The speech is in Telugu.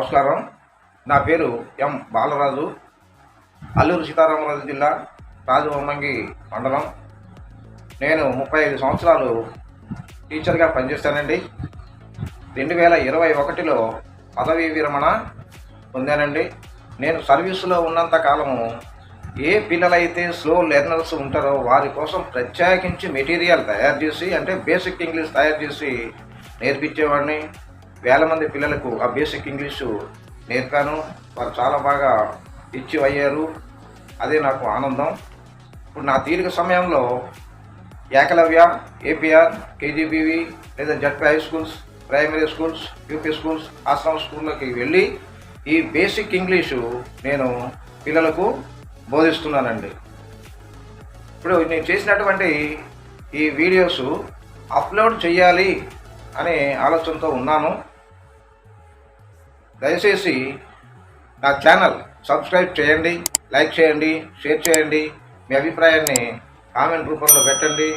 నమస్కారం. నా పేరు ఎం బాలరాజు. అల్లూరు సీతారామరాజు జిల్లా రాజవమ్మంగి మండలం. నేను ముప్పై ఐదు సంవత్సరాలు టీచర్గా పనిచేస్తానండి రెండు వేల ఇరవై ఒకటిలో పదవీ విరమణ పొందానండి. నేను సర్వీసులో ఉన్నంత కాలము ఏ పిల్లలైతే స్లో లెర్నర్స్ ఉంటారో వారి కోసం ప్రత్యేకించి మెటీరియల్ తయారు చేసి అంటే బేసిక్ ఇంగ్లీష్ తయారు చేసి నేర్పించేవాడిని. వేల మంది పిల్లలకు ఆ బేసిక్ ఇంగ్లీషు నేర్పాను. వారు చాలా బాగా ఇచ్చి అయ్యారు. అదే నాకు ఆనందం. ఇప్పుడు నా తీరిక సమయంలో ఏకలవ్య ఏపీఆర్ కేజీబీవి లేదా ZP high schools primary schools UP schools Ashram స్కూళ్ళకి వెళ్ళి ఈ బేసిక్ ఇంగ్లీషు నేను పిల్లలకు బోధిస్తున్నానండి. ఇప్పుడు నేను చేసినటువంటి ఈ వీడియోస్ అప్లోడ్ చేయాలి అనే ఆలోచనతో ఉన్నాను. దయచేసి నా ఛానల్ సబ్స్క్రైబ్ చేయండి లైక్ చేయండి షేర్ చేయండి. మీ అభిప్రాయాన్ని కామెంట్ రూపంలో పెట్టండి.